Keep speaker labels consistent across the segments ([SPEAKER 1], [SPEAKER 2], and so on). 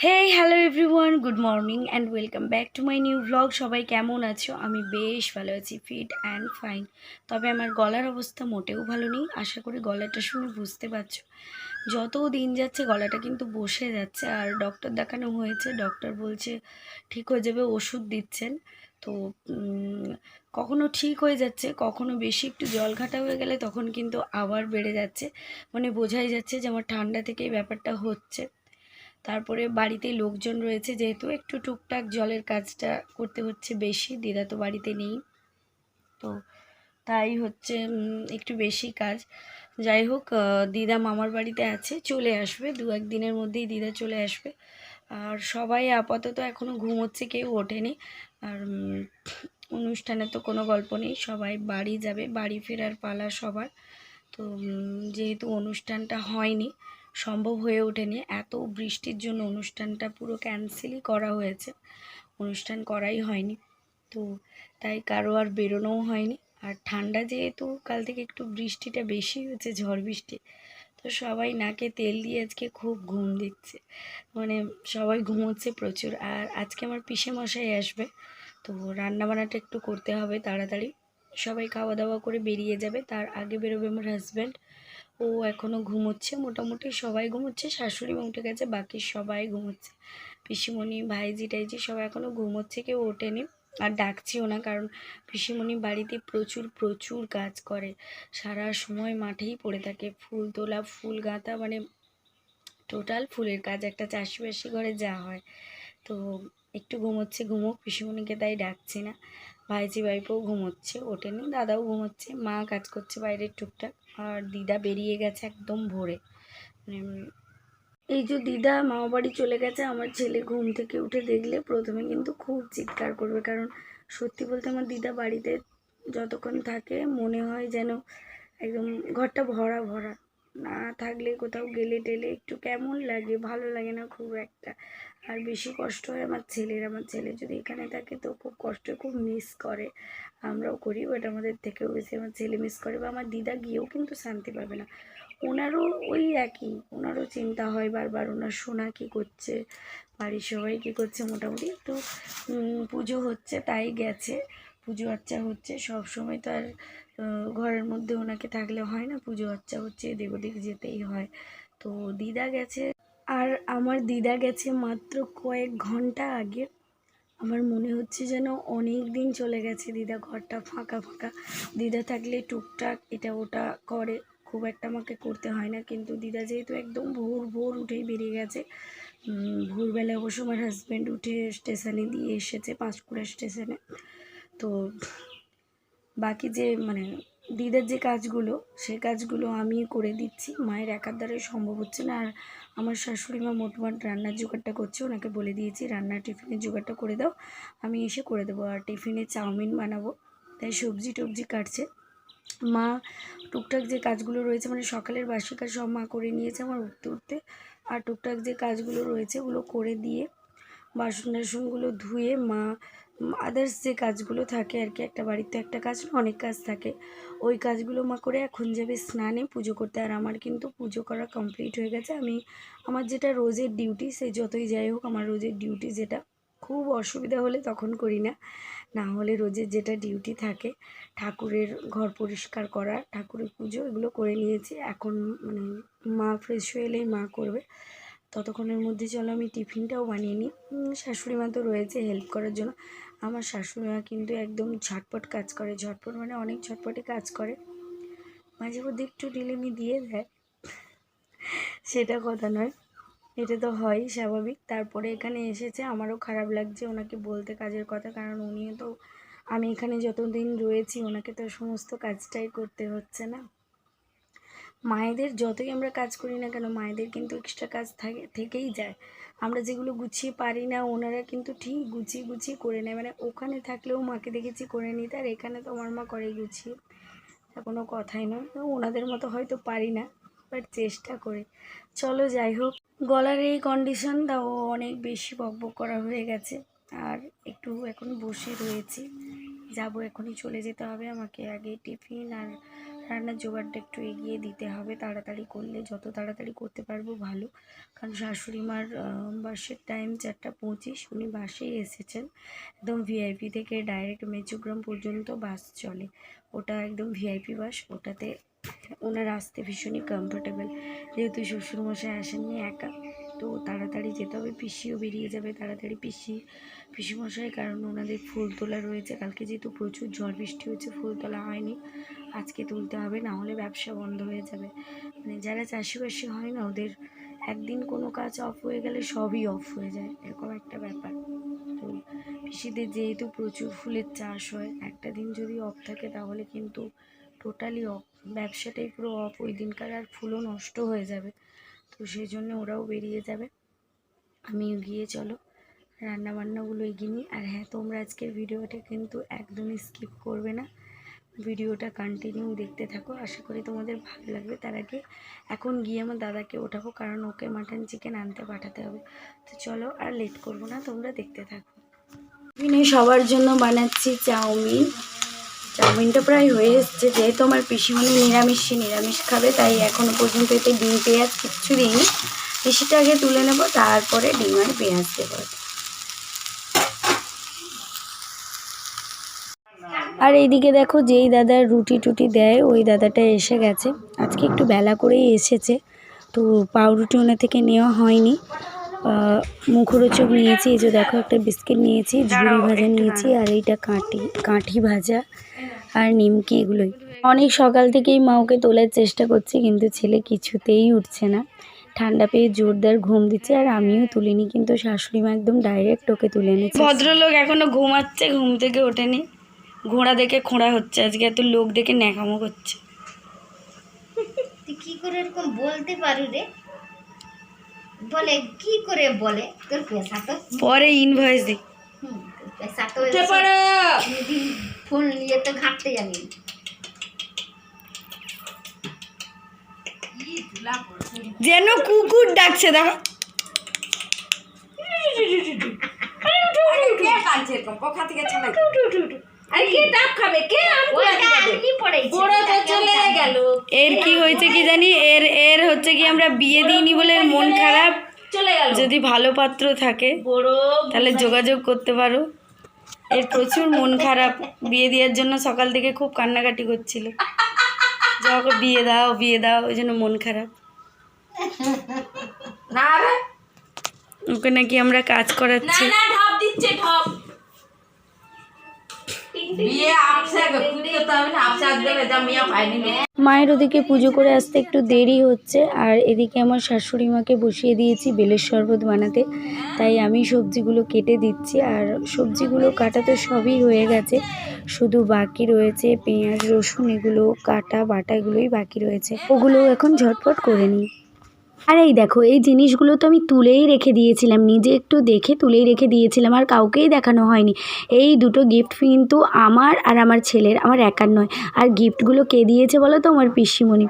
[SPEAKER 1] Hey hello everyone good morning and welcome back to my new blog সবাই কেমন আছো? আমি বেশ ভালো আছি ফিট অ্যান্ড ফাইন তবে আমার গলার অবস্থা মোটেও ভালো নেই। আশা করি গলাটা শুনে বুঝতে পারছ। যত দিন যাচ্ছে গলাটা কিন্তু বসে যাচ্ছে। আর ডক্টর দেখানো হয়েছে। ডক্টর বলছে ঠিক হয়ে যাবে, ওষুধ দিচ্ছেন। তো কখনো ঠিক হয়ে যাচ্ছে, কখনো বেশি একটু জল ঘাটা হয়ে গেলে তখন কিন্তু আবার বেড়ে যাচ্ছে। মানে বোঝাই যাচ্ছে যে আমার ঠান্ডা থেকে এই ব্যাপারটা হচ্ছে। তারপরে বাড়িতে লোকজন রয়েছে যেহেতু একটু টুকটাক জলের কাজটা করতে হচ্ছে বেশি, দিদা তো বাড়িতে নেই। তো তাই হচ্ছে একটু বেশি কাজ। যাই হোক দিদা মামার বাড়িতে আছে, চলে আসবে। দু একদিনের মধ্যেই দিদা চলে আসবে। আর সবাই আপাতত এখনও ঘুমোচ্ছে, কেউ ওঠেনি। আর অনুষ্ঠানে তো কোনো গল্প নেই, সবাই বাড়ি যাবে, বাড়ি ফেরার পালা সবার। তো যেহেতু অনুষ্ঠানটা হয়নি সম্ভব হয়ে ওঠেনি। এত বৃষ্টির জন্য অনুষ্ঠানটা পুরো ক্যান্সেলই করা হয়েছে। অনুষ্ঠান করাই হয়নি। তো তাই কারও আর বেরোনোও হয়নি। আর ঠান্ডা যেহেতু, কাল থেকে একটু বৃষ্টিটা বেশি হয়েছে, ঝড় বৃষ্টি। তো সবাই নাকে তেল দিয়ে আজকে খুব ঘুম দিচ্ছে। মানে সবাই ঘুমোচ্ছে প্রচুর। আর আজকে আমার পিসে মশাই আসবে। তো রান্নাবান্নাটা একটু করতে হবে তাড়াতাড়ি। সবাই খাওয়া দাওয়া করে বেরিয়ে যাবে। তার আগে বেরোবে আমার হাজব্যান্ড ও এখনও ঘুমোচ্ছে, মোটামুটি সবাই ঘুমোচ্ছে, শাশুড়ি উঠে গেছে, বাকি সবাই ঘুমোচ্ছে। পিসিমণি, ভাইজি, টাইজি সবাই এখনও ঘুমোচ্ছে, কেউ ওঠেনি। আর ডাকছিও না, কারণ পিসিমণি বাড়িতে প্রচুর প্রচুর কাজ করে। সারা সময় মাঠেই পড়ে থাকে। ফুল তোলা, ফুল গাঁথা মানে টোটাল ফুলের কাজ, একটা চাষিবাসি ঘরে যা হয়। তো একটু ঘুমোচ্ছে, ঘুমোক, পিসিমণিকে তাই ডাকছি না। ভাইজি ভাইপোও ঘুমোচ্ছে, ওঠেনি, দাদাও ঘুমোচ্ছে, মা কাজ করছে বাইরের টুকটাক, আর দিদা বেরিয়ে গেছে একদম ভোরে। এই যে দিদা মামা বাড়ি চলে গেছে, আমার ছেলে ঘুম থেকে উঠে দেখলে প্রথমে কিন্তু খুব চিৎকার করবে, কারণ সত্যি বলতে আমার দিদা বাড়িতে যতক্ষণ থাকে মনে হয় যেন একদম ঘরটা ভরা ভরা, না থাকলে কোথাও গেলে টেলে একটু কেমন লাগে, ভালো লাগে না খুব একটা। আর বেশি কষ্ট হয় আমার ছেলের। আমার ছেলে যদি এখানে থাকে তো খুব কষ্ট, খুব মিস করে। আমরাও করি বাট আমাদের থেকেও বেশি আমার ছেলে মিস করে বা আমার দিদা গিয়েও কিন্তু শান্তি পাবে না। ওনারও ওই একই, ওনারও চিন্তা হয় বারবার, ওনার সোনা কী করছে, বাড়ির সবাই কী করছে মোটামুটি। একটু পুজো হচ্ছে, তাই গেছে, পুজো আচ্চা হচ্ছে। সব সময় তো আর ঘরের মধ্যে ওনাকে থাকলে হয় না, পুজো আচ্চা হচ্ছে, এদিক ওদিক যেতেই হয়। তো দিদা গেছে। আর আমার দিদা গেছে মাত্র কয়েক ঘণ্টা আগে। আমার মনে হচ্ছে যেন অনেক দিন চলে গেছে দিদা ঘরটা ফাঁকা ফাঁকা। দিদা থাকলে টুকটাক এটা ওটা করে। খুব একটা আমাকে করতে হয় না, কিন্তু দিদা যেহেতু একদম ভোর ভোর উঠেই বেরিয়ে গেছে ভোরবেলা অবশ্য আমার হাজব্যান্ড উঠে স্টেশনে দিয়ে এসেছে পাঁশকুড়া স্টেশনে তো বাকি যে মানে দিদার যে কাজগুলো, সে কাজগুলো আমি করে দিচ্ছি, মায়ের একার দ্বারা সম্ভব হচ্ছে না। আর আমার শাশুড়ি মা মোটমাট রান্নার জোগাড়টা করছে, ওনাকে বলে দিয়েছি, রান্নার টিফিনের জোগাড়টা করে দাও, আমি এসে করে দেবো, আর টিফিনে চাউমিন বানাবো। তাই সবজি টবজি কাটছে। মা টুকটাক যে কাজগুলো রয়েছে মানে সকালের বাসি কাজ সব মা করে নিয়েছে আমার উঠতে উঠতে, আর টুকটাক যে কাজগুলো রয়েছে ওগুলো করে দিয়ে বাসন টাসনগুলো ধুয়ে মা আদার্স যে কাজগুলো থাকে আর কি, একটা বাড়িতে একটা কাজ না, অনেক কাজ থাকে। ওই কাজগুলো মা করে এখন যাবে স্নানে পুজো করতে। আর আমার কিন্তু পুজো করা কমপ্লিট হয়ে গেছে। আমি, আমার যেটা রোজের ডিউটি সে যতই যাই হোক, আমার রোজের ডিউটি যেটা, খুব অসুবিধা হলে তখন করি না। না হলে রোজের যেটা ডিউটি থাকে, ঠাকুরের ঘর পরিষ্কার করা, ঠাকুরের পুজো, এগুলো করে নিয়েছি। এখন মানে মা ফ্রেশ হয়ে এলেই মা করবে। ততক্ষণের মধ্যে চলো আমি টিফিনটাও বানিয়ে নিই। শাশুড়ি মা তো রয়েছে হেল্প করার জন্য। আমার শাশুড়ি মা কিন্তু একদম ঝটপট কাজ করে। ঝটপট মানে অনেক ঝটপটে কাজ করে। মাঝে মধ্যে একটু ডিলেমি দিয়ে দেয়। সেটা কথা নয়। এটা তো হয় স্বাভাবিক। তারপরে এখানে এসেছে, আমারও খারাপ লাগছে ওনাকে বলতে কাজের কথা, কারণ উনিও তো, আমি এখানে যতদিন রয়েছি, ওনাকে তো সমস্ত কাজটাই করতে হচ্ছে না। মায়েদের যতই আমরা কাজ করি না কেন, মায়েদের কিন্তু এক্সট্রা কাজ থাকে, থেকেই যায়। আমরা যেগুলো গুছিয়ে পারি না, ওনারা কিন্তু ঠিক গুছিয়ে গুছিয়ে করে নেয়। মানে ওখানে থাকলেও মাকে দেখেছি করে নিতে, আর এখানে তো আমার মা করে গুছিয়ে। তা কোনো কথাই নয়। ওনাদের মতো হয়তো পারি না বাট চেষ্টা করি। চলো যাই হোক, গলার এই কন্ডিশন তাও অনেক বেশি বকবক করা হয়ে গেছে। আর একটু এখন বসে রয়েছি। যাব, এখনই চলে যেতে হবে। আমাকে আগে টিফিন আর রান্নার জোগাড়টা একটু এগিয়ে দিতে হবে। তাড়াতাড়ি করলে যত তাড়াতাড়ি করতে পারব ভালো। কারণ শাশুড়ি মার বাসের টাইম চারটা পঁচিশ, উনি বাসেই এসেছেন। একদম ভিআইপি থেকে ডাইরেক্ট মেচুগ্রাম পর্যন্ত বাস চলে। ওটা একদম ভিআইপি বাস, ওটাতে ওনার আসতে ভীষণই কমফোর্টেবল যেহেতু শ্বশুরমশাই আসেননি একা। তো তাড়াতাড়ি যেতে হবে, পিসিও বেরিয়ে যাবে তাড়াতাড়ি। পিসি, পিসিমশাই, কারণ ওনাদের ফুল তোলা রয়েছে। কালকে যেহেতু প্রচুর ঝড় বৃষ্টি হয়েছে, ফুল তোলা হয়নি। আজকে তুলতে হবে, না হলে ব্যবসা বন্ধ হয়ে যাবে। মানে যারা চাষিবাসি হয় না, ওদের একদিন কোনো কাজ অফ হয়ে গেলে সবই অফ হয়ে যায়। এরকম একটা ব্যাপার। তো পিসিদের যেহেতু প্রচুর ফুলের চাষ হয়, একটা দিন যদি অফ থাকে, তাহলে কিন্তু টোটালি অফ ব্যবসাটাই পুরো অফ ওই দিনকার আর ফুলও নষ্ট হয়ে যাবে। তো সেই জন্য ওরাও বেরিয়ে যাবে। আমিও গিয়ে চলো রান্না বান্নাগুলো এগিয়ে নিই। আর হ্যাঁ তোমরা আজকের ভিডিওটা কিন্তু একদমই স্কিপ করবে না। ভিডিওটা কন্টিনিউ দেখতে থাকো। আশা করি তোমাদের ভালো লাগবে। তার আগে এখন গিয়ে আমার দাদাকে ওঠাবো, কারণ ওকে মাটন চিকেন আনতে পাঠাতে হবে। তো চলো, আর লেট করব না, তোমরা দেখতে থাকো। সবার জন্য বানাচ্ছি চাউমিন। চাউমিনটা প্রায় হয়ে এসছে, যেহেতু আমার পিসিমণি নিরামিষ নিরামিষ খাবে, তাই এখনও পর্যন্ত এতে ডিম পেঁয়াজ কিচ্ছু দিইনি। পিসিটা আগে তুলে নেব, তারপরে ডিম আর পেঁয়াজ দেবো। আর এইদিকে দেখো যেই দাদার রুটি টুটি দেয়, ওই দাদাটা এসে গেছে। আজকে একটু বেলা করেই এসেছে, তো পাউরুটি ওনা থেকে নেওয়া হয়নি। মুখরোচক নিয়েছি এই যে দেখো একটা বিস্কিট নিয়েছি ঝুড়ি ভাজা নিয়েছি আর এইটা কাঁটি কাঁঠি ভাজা আর নিমকি এগুলোই। অনেক সকাল থেকেই মা ওকে তোলার চেষ্টা করছি কিন্তু ছেলে কিছুতেই উঠছে না। ঠান্ডা পেয়ে জোরদার ঘুম দিচ্ছে আর আমিও তুলিনি কিন্তু শাশুড়ি মা একদম ডাইরেক্ট ওকে তুলে এনেছে। ভদ্রলোক এখনও ঘুমাচ্ছে ঘুম থেকে ওঠেনি। ঘোড়া দেখে খোঁড়া হচ্ছে আজকে এত লোক দেখে ন্যাকামো করছে।
[SPEAKER 2] কি করে এরকম বলতে পারু রে? বলে কি করে বলে? তোর পেশা তো।
[SPEAKER 1] পরে ইনভয়েস
[SPEAKER 2] তোর পেশা তো ফোন নিয়ে তো ঘাঁটতে জানি না।
[SPEAKER 1] যেন কুকুর ডাকছে দেখো।
[SPEAKER 2] ওইটা এমনি না।
[SPEAKER 1] এর কি হয়েছে কি জানি? এর এর হচ্ছে কি আমরা বিয়ে দিইনি বলে এর মন খারাপ।
[SPEAKER 3] চলে গেল।
[SPEAKER 1] যদি ভালো পাত্র থাকে তাহলে যোগাযোগ করতে পারো। এর প্রচুর মন খারাপ। বিয়ে দেওয়ার জন্য সকাল থেকে খুব কান্নাকাটি করছিল। যে বিয়ে দাও বিয়ে দাও ওই জন্য মন খারাপ। ওকে নাকি আমরা কাজ
[SPEAKER 3] না
[SPEAKER 1] করাচ্ছি।
[SPEAKER 3] না ঢপ দিচ্ছে ঢপ।
[SPEAKER 1] মায়ের ওদিকে পুজো করে আসতে একটু দেরি হচ্ছে, আর এদিকে আমার শাশুড়ি মাকে বসিয়ে দিয়েছি বেলের শরবত বানাতে। তাই আমি সবজিগুলো কেটে দিচ্ছি, আর সবজিগুলো কাটা তো সবই হয়ে গেছে। শুধু বাকি রয়েছে পেঁয়াজ, রসুন, এগুলো কাটা বাটা এগুলোই বাকি রয়েছে। ওগুলো এখন ঝটপট করে নিই। আর এই দেখো, এই জিনিসগুলো তো আমি তুলেই রেখে দিয়েছিলাম, নিজে একটু দেখে তুলেই রেখে দিয়েছিলাম, আর কাউকেই দেখানো হয়নি। এই দুটো গিফট কিন্তু আমার আর আমার ছেলের, আমার একার নয়। আর গিফটগুলো কে দিয়েছে বলো তো আমার পিসিমণি?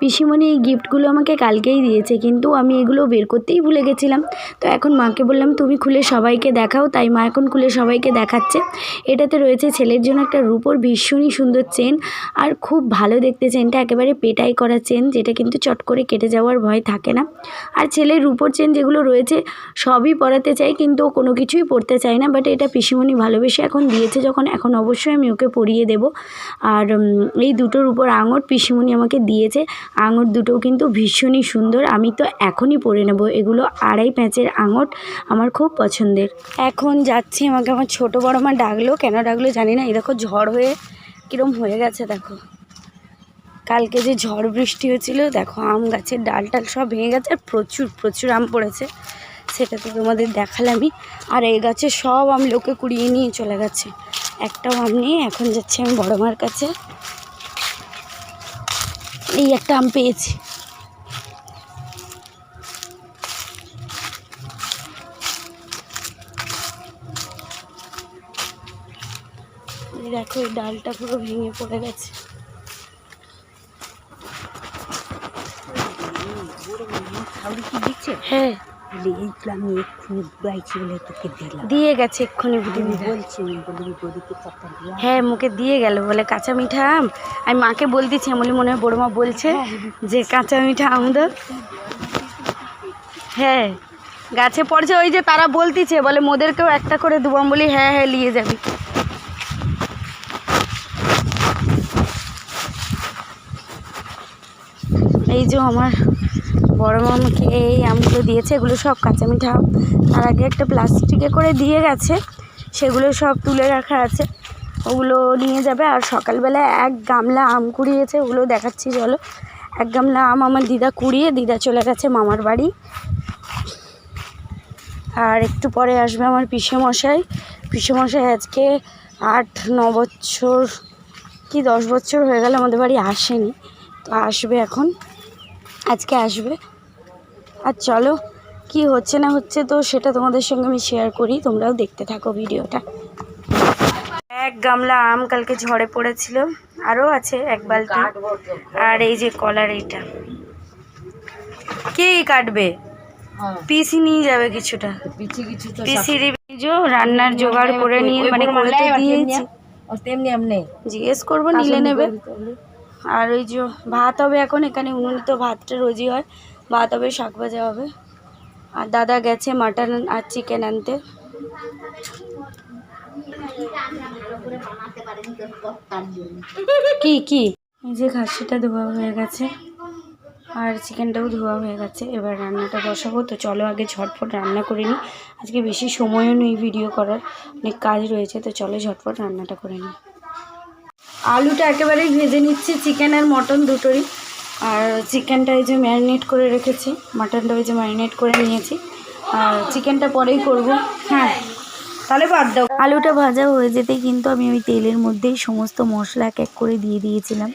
[SPEAKER 1] পিসিমণি এই গিফটগুলো আমাকে কালকেই দিয়েছে, কিন্তু আমি এগুলো বের করতেই ভুলে গেছিলাম। তো এখন মাকে বললাম, তুমি খুলে সবাইকে দেখাও। তাই মা এখন খুলে সবাইকে দেখাচ্ছে। এটাতে রয়েছে ছেলের জন্য একটা রূপোর ভীষণই সুন্দর চেন, আর খুব ভালো দেখতে চেনটা, একেবারে পেটাই করা চেন, যেটা কিন্তু চট করে কেটে যাওয়ার ভয় থাকে না। আর ছেলের রূপোর চেন যেগুলো রয়েছে, সবই পরাতে চাই, কিন্তু কোনো কিছুই পরতে চায় না বাট এটা পিসিমণি ভালোবেসে এখন দিয়েছে যখন, এখন অবশ্যই আমি ওকে পরিয়ে দেব। আর এই দুটোর উপর আঙট পিসিমণি আমাকে দিয়েছে আঙট দুটোও কিন্তু ভীষণই সুন্দর। আমি তো এখনই পরে নেব। এগুলো আড়াই প্যাঁচের আঙট আমার খুব পছন্দের। এখন যাচ্ছি, আমাকে আমার ছোটো বড় মা ডাকলো। কেন ডাকলো জানি না। এই দেখো ঝড় হয়ে কীরম হয়ে গেছে, দেখো। কালকে যে ঝড় বৃষ্টি হয়েছিল, দেখো আম গাছের ডাল টাল সব ভেঙে গেছে আর প্রচুর প্রচুর আম পড়েছে। সেটা তো তোমাদের দেখালামই। আর এই গাছে সব আম লোকে কুড়িয়ে নিয়ে চলে গেছে। একটাও আম নেই। এখন যাচ্ছি আমি বড় মার কাছে। এই একটা আম পেয়েছি। দেখো এই ডালটা পুরো ভেঙে পড়ে গেছে। হ্যাঁ।
[SPEAKER 4] বলি আমি এক্ষুনি বাইছি বলে তোকে দিলাম।
[SPEAKER 1] দিয়ে গেছে এক্ষুনি বুটি
[SPEAKER 4] বলছি বলি গরুকে চারটা দিয়া
[SPEAKER 1] হ্যাঁ মুখে দিয়ে গেল বলে কাঁচা মিঠা আম? আমি মাকে বলতেছি বলি মনে হয় বড় মা বলছে যে কাঁচা মিঠা আম দাও হ্যাঁ গাছে পড়ছে ওই যে তারা বলতিছে বলে মোদেরকেও একটা করে দেবো। আমি বলি হ্যাঁ হ্যাঁ নিয়ে যাবি। এই যে আমার বড় মামাকে এই আমগুলো দিয়েছে, এগুলো সব কাঁচা মিঠা। তার আগে একটা প্লাস্টিকে করে দিয়ে গেছে, সেগুলো সব তুলে রাখা আছে। ওগুলো নিয়ে যাবে, আর সকালবেলা এক গামলা আম কুড়িয়েছে, ওগুলো দেখাচ্ছি, চলো। এক গামলা আম আমার দিদা কুড়িয়ে, দিদা চলে গেছে মামার বাড়ি। আর একটু পরে আসবে আমার পিসেমশাই। পিসেমশাই আজকে আট, ন বছর, কি দশ বছর হয়ে গেল আমাদের বাড়ি আসেনি, তো আসবে এখন। আজকে আসবে। আর চলো কি হচ্ছে না হচ্ছে তো সেটা তোমাদের সঙ্গে আমি শেয়ার করি তোমরাও দেখতে থাকো ভিডিওটা। এক গামলা আম কালকে ঝড়ে পড়েছিল আরও আছে এক বালতি। আর এই যে কলার এইটা। কে কাটবে?
[SPEAKER 3] হ্যাঁ।
[SPEAKER 1] পিসি নিয়ে যাবে কিছুটা। পিসির রান্নার জোগাড় করে নিয়ে মানে করে দিয়েছি। জিজ্ঞেস করব নিলে নেবে? আর ওই যে ভাত হবে এখন, এখানে উনুনে তো ভাতটা রোজই হয়। ভাত হবে, শাক ভাজা হবে। আর দাদা গেছে মাটন আর চিকেন আনতে। কি কি? এই যে খাসিটা ধোয়া হয়ে গেছে। আর চিকেনটাও ধোয়া হয়ে গেছে। এবার রান্নাটা বসাবো। তো চলো আগে ঝটফট রান্না করে নিই। আজকে বেশি সময়ও নেই ভিডিও করার। অনেক কাজ রয়েছে, তো চলো ঝটফট রান্নাটা করে নিই। আলুটা একেবারেই ভেজে নিচ্ছি চিকেন আর মটন দুটোরই। আর চিকেনটা এই যে ম্যারিনেট করে রেখেছি মাটনটা ওই যে ম্যারিনেট করে নিয়েছি। আর চিকেনটা পরেই করব। হ্যাঁ তাহলে বাদ দাও। আলুটা ভাজা হয়ে যেতে কিন্তু আমি ওই তেলের মধ্যেই সমস্ত মশলা এক এক করে দিয়ে দিয়েছিলাম।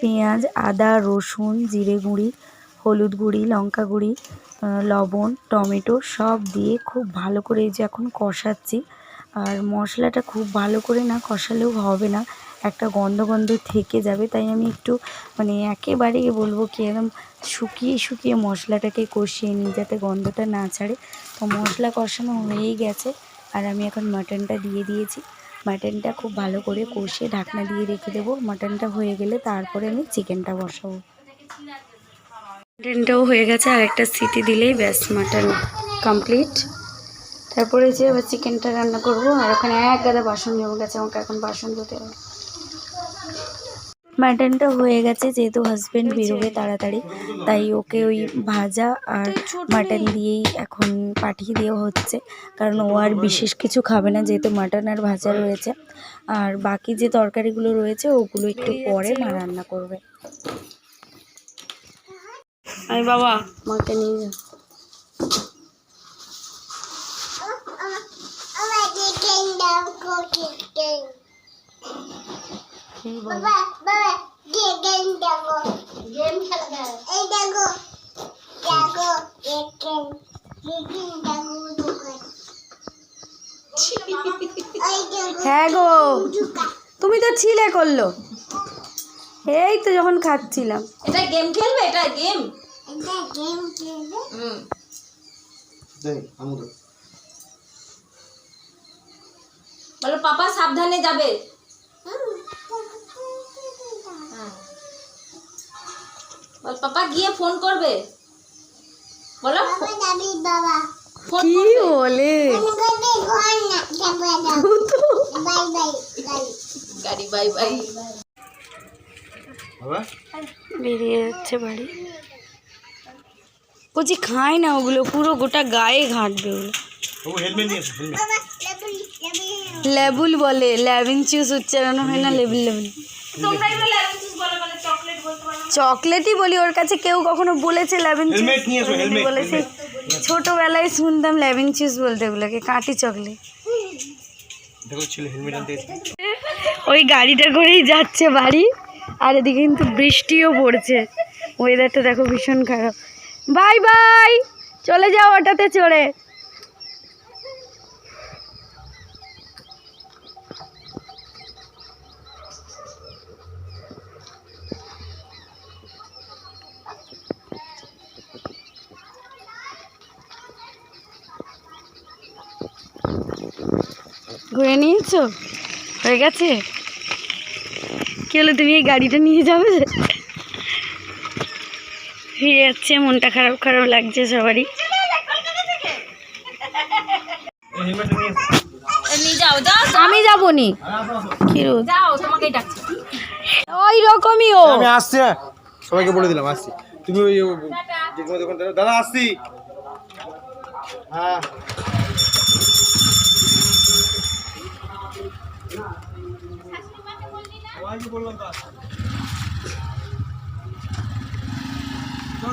[SPEAKER 1] পেঁয়াজ, আদা, রসুন, জিরে গুঁড়ি, হলুদ গুঁড়ি, লঙ্কা গুঁড়ি লবণ, টমেটো সব দিয়ে খুব ভালো করে যে এখন কষাচ্ছি। আর মশলাটা খুব ভালো করে না কষালেও হবে না। একটা গন্ধ গন্ধ থেকে যাবে, তাই আমি একটু মানে একেবারেই বলব কি একদম শুকিয়ে শুকিয়ে মশলাটাকে কষিয়ে নিই যাতে গন্ধটা না ছাড়ে। তো মশলা কষানো হয়েই গেছে আর আমি এখন মাটনটা দিয়ে দিয়েছি। মাটনটা খুব ভালো করে কষিয়ে ঢাকনা দিয়ে রেখে দেবো। মাটনটা হয়ে গেলে তারপরে আমি চিকেনটা বসাবো। মাটনটাও হয়ে গেছে, আর একটা সিটি দিলেই ব্যাস মাটন কমপ্লিট তারপরে যে এবার চিকেনটা রান্না করব, আর ওখানে এক গাদা বাসন জমে গেছে আমাকে এখন বাসন ধুতে হবে। মাটনটা হয়ে গেছে যেহেতু হাজব্যান্ড বেরোবে তাড়াতাড়ি তাই ওকে ওই ভাজা আর মাটন দিয়েই এখন পাঠিয়ে দেওয়া হচ্ছে। কারণ ও আর বিশেষ কিছু খাবে না যেহেতু মাটন আর ভাজা রয়েছে। আর বাকি যে তরকারিগুলো রয়েছে ওগুলো একটু পরে মা রান্না করবে। আমি বাবা মাকে নিয়ে যা। এই বলো। হ্যাঁ গো। তুমি তো ছিলে করল। এই তো যখন খাচ্ছিলাম।
[SPEAKER 3] এটা গেম খেলবে? এটা গেম বলো পাপা সাবধানে যাবে। বল পাপা গিয়ে ফোন করবে। বলো। ফোন
[SPEAKER 1] কি বলে?
[SPEAKER 3] গাড়ি বাই বাই।
[SPEAKER 1] বেরিয়ে যাচ্ছে বাড়ি। বলছি খায় না ওগুলো পুরো গোটা গায়ে ঘাঁটবে ওগুলো। লেবুল বলে লেবিন চিউস উচ্চারণ হয় না লেবুল লেবুল চকলেটই বলি ওর কাছে কেউ কখনো বলেছে লেবিন চিউস বলেছে ছোটবেলায় শুনতাম লেবিন চিউস বলতে ওগুলোকে কাঁটি চকলেট। ওই গাড়িটা করেই যাচ্ছে বাড়ি আর এদিকে কিন্তু বৃষ্টিও পড়ছে। ওয়েদারটা দেখো ভীষণ খারাপ। Bye bye! চলে যাও ওটাতে চড়ে। ঘুরে নিয়েছো? হয়ে গেছে? কি হলো তুমি এই গাড়িটা নিয়ে যাবে? ফিরে যাচ্ছে মনটা খারাপ খারাপ লাগছে সবারই। আমি যাব নি ওই রকমই ও।
[SPEAKER 5] আমি আসছি হ্যাঁ। সবাইকে বলে দিলাম আসছি। তুমি ওই যে কোনো দোকান থেকে- দাদা আসছি। হ্যাঁ।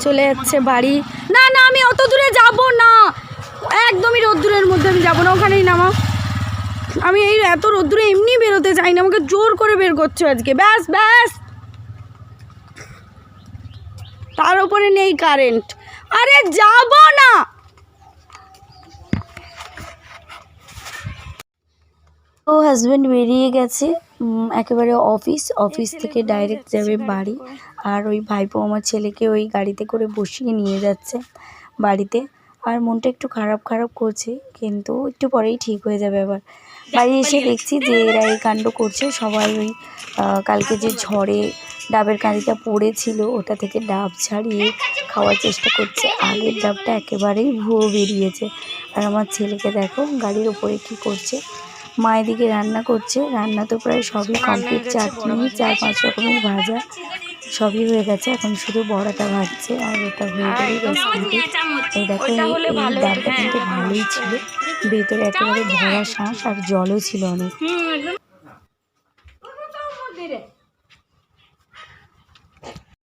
[SPEAKER 1] চলে যাচ্ছে বাড়ি। না না, আমি অত দূরে যাব না। একদমই রোদ্দুরের মধ্যে আমি যাব না, ওখানেই নামা আমি এই এত রোদ্দুরে এমনি বেরোতে চাই না, আমাকে জোর করে বের করছ আজকে। ব্যাস ব্যাস। তার উপরে নেই কারেন্ট। আরে যাব না। ও হাজব্যান্ড বেরিয়ে গেছে। একেবারে অফিস অফিস থেকে ডাইরেক্ট যাবে বাড়ি। আর ওই ভাইপো আমার ছেলেকে ওই গাড়িতে করে বসিয়ে নিয়ে যাচ্ছে বাড়িতে। আর মনটা একটু খারাপ খারাপ করছে কিন্তু একটু পরেই ঠিক হয়ে যাবে আবার। বাড়ি এসে দেখছি যে এরা এই কাণ্ড করছে সবাই ওই কালকে যে ঝড়ে ডাবের কাঁদিটা পড়েছিল ওটা থেকে ডাব ছাড়িয়ে খাওয়ার চেষ্টা করছে। আগের ডাবটা একেবারেই ভুয়ো বেরিয়েছে। আর আমার ছেলেকে দেখো গাড়ির ওপরে কি করছে। মা এদিকে রান্না করছে। রান্না তো প্রায় সবই কমপ্লিট চাটনি চার পাঁচ রকমের ভাজা সবই হয়ে গেছে। এখন শুধু বড়াটা ভাজছে আর ওটা হয়ে গেলে complete। এই দেখো এই ডালটা কিন্তু ভালোই ছিল। ভেতরে একেবারে ভরা শাঁস আর জলও ছিল অনেক।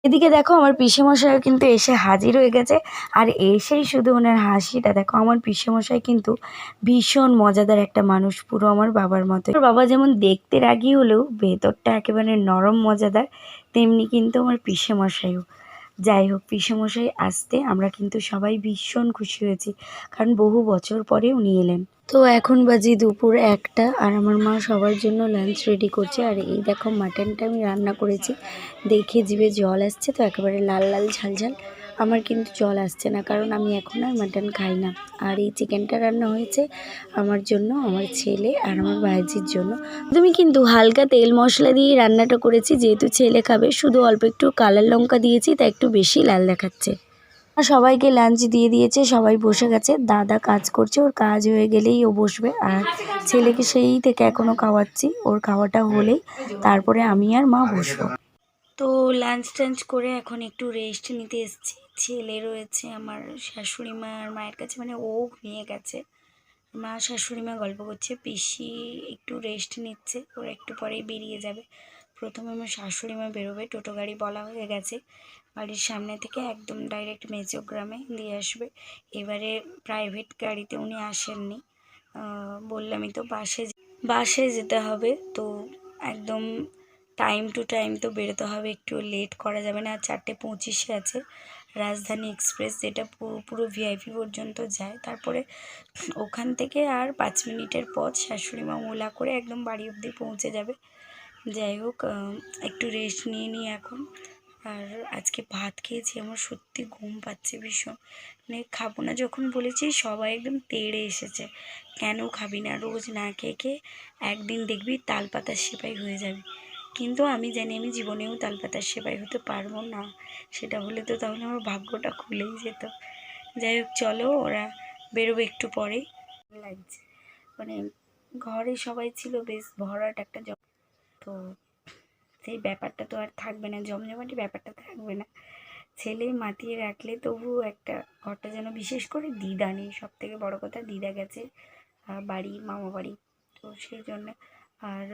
[SPEAKER 1] এদিকে দেখো আমার পিসেমশাই কিন্তু এসে হাজির হয়ে গেছে। আর এসেই শুধু ওনার হাসিটা, দেখো আমার পিসেমশাই কিন্তু ভীষণ মজাদার একটা মানুষ, পুরো আমার বাবার মতো। বাবা যেমন দেখতে রাগি হলেও ভেতরটা একেবারে নরম মজাদার, তেমনি কিন্তু আমার পিসেমশাইও। যাই হোক, পিসেমশাই আসতে আমরা কিন্তু সবাই ভীষণ খুশি হয়েছি, কারণ বহু বছর পরে উনি এলেন। তো এখন বাজি দুপুর একটা আর আমার মা সবার জন্য লাঞ্চ রেডি করছে। আর এই দেখো মাটনটা আমি রান্না করেছি। দেখে জিভে জল আসছে তো একেবারে লাল লাল ঝাল ঝাল। আমার কিন্তু জল আসছে না কারণ আমি এখন আর মাটন খাই না। আর এই চিকেনটা রান্না হয়েছে আমার জন্য, আমার ছেলে আর আমার ভাইজির জন্য। তুমি কিন্তু হালকা তেল মশলা দিয়ে রান্নাটা করেছি। যেহেতু ছেলে খাবে, শুধু অল্প একটু কালার লঙ্কা দিয়েছি, তা একটু বেশি লাল দেখাচ্ছে। সবাইকে লাঞ্চ দিয়ে দিয়েছে, সবাই বসে গেছে। দাদা কাজ করছে, ওর কাজ হয়ে গেলেই ও বসবে। আর ছেলেকে সেই থেকে এখনও খাওয়াচ্ছি, ওর খাওয়াটা হলেই তারপরে আমি আর মা বসবো। তো লাঞ্চ টাঞ্চ করে এখন একটু রেস্ট নিতে এসেছি। ছেলে রয়েছে আমার শাশুড়ি মা আর মায়ের কাছে মানে ও ঘুমিয়ে গেছে। মা শাশুড়ি মা গল্প করছে, পিসি একটু রেস্ট নিচ্ছে, ওরা একটু পরেই বেরিয়ে যাবে। প্রথমে আমার শাশুড়ি মা বেরোবে, টোটো গাড়ি বলা হয়ে গেছে। বাড়ির সামনে থেকে একদম ডাইরেক্ট মেজোগ্রামে দিয়ে আসবে। এবারে প্রাইভেট গাড়িতে উনি আসেননি। বললামই তো বাসে বাসে যেতে হবে তো একদম টাইম টু টাইম তো বেরোতে হবে। একটু লেট করা যাবে না। চারটে পঁচিশে আছে। রাজধানী এক্সপ্রেস যেটা পুরো পুরো ভিআইপি পর্যন্ত যায়। তারপরে ওখান থেকে আর পাঁচ মিনিটের পথ শাশুড়ি মা ওলা করে একদম বাড়ি অবধি পৌঁছে যাবে। যাই হোক একটু রেস্ট নিয়ে নিই এখন। আর আজকে ভাত খেয়েছি, আমার সত্যি ঘুম পাচ্ছে ভীষণ। মানে খাব না, যখন বলেছি সবাই একদম তেড়ে এসেছে। কেন খাবি না, রোজ না খেয়ে খেয়ে একদিন দেখবি তাল পাতার সেপাই হয়ে যাবে। কিন্তু আমি জানি আমি জীবনেও তাল পাতার সেপাই হতে পারব না। সেটা হলে তো তাহলে আমার ভাগ্যটা খুলেই যেত। যাই হোক, চলো ওরা বেরোবে একটু পরেই লাগছে। মানে ঘরে সবাই ছিল, বেশ ভরাট একটা তো সেই ব্যাপারটা তো আর থাকবে না, জমজমাটি ব্যাপারটা থাকবে না। ছেলে মাতিয়ে রাখলে তবু একটা ঘরটা যেন বিশেষ করে দিদা নেই সব থেকে বড়ো কথা দিদা গেছে বাড়ি, মামা বাড়ি। তো সেই জন্য আর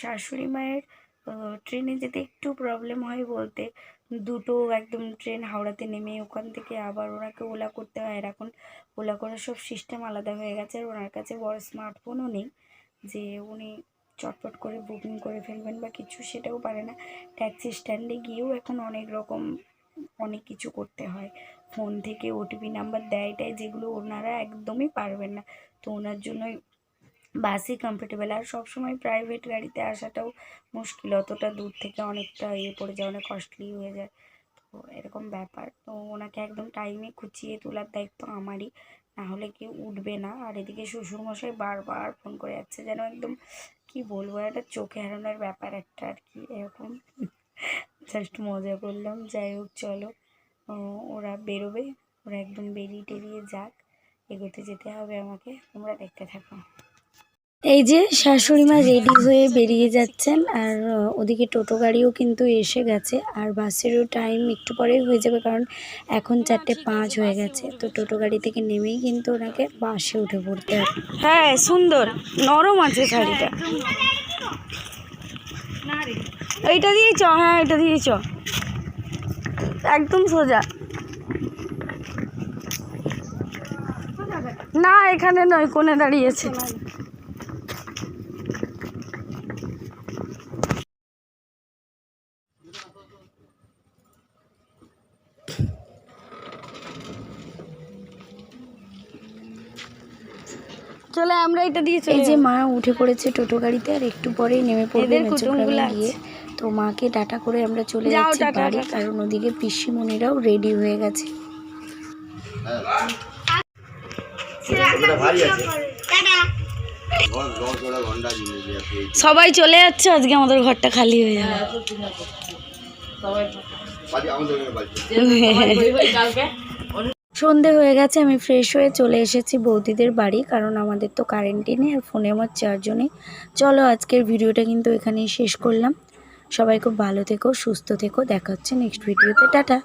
[SPEAKER 1] শাশুড়ি মায়ের ট্রেনে যেতে একটু প্রবলেম হয় বলতে, দুটো একদম ট্রেন হাওড়াতে নেমে ওখান থেকে আবার ওনাকে ওলা করতে হয়। আর এখন ওলা করার সব সিস্টেম আলাদা হয়ে গেছে, আর ওনার কাছে বড় স্মার্টফোনও নেই, যে উনি চটপট করে বুকিং করে ফেলবেন বা কিছু, সেটাও পারে না। ট্যাক্সি স্ট্যান্ডে গিয়েও এখন অনেক রকম, অনেক কিছু করতে হয়। ফোন থেকে ওটিপি নাম্বার দেয় টায় যেগুলো ওনারা একদমই পারবেন না। তো ওনার জন্যই বাসই কমফোর্টেবল আর সবসময় প্রাইভেট গাড়িতে আসাটাও মুশকিল। অতটা দূর থেকে অনেকটা ইয়ে পড়ে যায়, অনেক কস্টলি হয়ে যায়। তো এরকম ব্যাপার। তো ওনাকে একদম টাইমে খুঁচিয়ে তোলার দায়িত্ব আমারই। না হলে কি উঠবে না। আর এদিকে শ্বশুরমশাই বারবার ফোন করে যাচ্ছে, যেন একদম কি বলব? একটা চোখে হারানোর ব্যাপার একটা আর কি, এরকম। জাস্ট মজা করলাম। যাই হোক, চলো। ওরা বেরোবে। ওরা একদম বেরিয়ে টেরিয়ে যাক। এগোতে যেতে হবে আমাকে। তোমরা দেখতে থাকো। এই যে শাশুড়ি মা রেডি হয়ে বেরিয়ে যাচ্ছেন, আর ওদিকে টোটো গাড়িও কিন্তু এসে গেছে, আর বাসেরও টাইম একটু পরেই হয়ে যাবে, কারণ এখন চারটে পাঁচ হয়ে গেছে, তো টোটো গাড়ি থেকে নেমেই কিন্তু ওনাকে বাসে উঠে পড়তে হবে। হ্যাঁ সুন্দর, নরম আছে শাড়িটা। এইটা দিয়ে চ হ্যাঁ এটা দিয়ে চ। একদম সোজা। না, এখানে নয়, কোণে দাঁড়িয়েছে চলে আমরা এটা দিয়ে এই যে মা উঠে পড়েছে টোটো গাড়িতে আর একটু পরেই নেমে পড়বে মেচোগ্রামে গিয়ে। তো মাকে টাটা করে আমরা চলে যাচ্ছি বাড়ি কারণ ওদিকে পিসিমণিরাও রেডি হয়ে গেছে। সবাই চলে যাচ্ছে আজকে আমাদের ঘরটা খালি হয়ে যাবে।
[SPEAKER 3] কালকে
[SPEAKER 1] সন্ধে হয়ে গেছে, আমি ফ্রেশ হয়ে চলে এসেছি বৌদিদের বাড়ি, কারণ আমাদের তো কারেন্টই নেই আর ফোনে আমার চার্জও নেই চলো আজকের ভিডিওটা কিন্তু এখানেই শেষ করলাম। সবাই খুব ভালো থেকো, সুস্থ থেকো, দেখা হচ্ছে নেক্সট ভিডিওতে টাটা!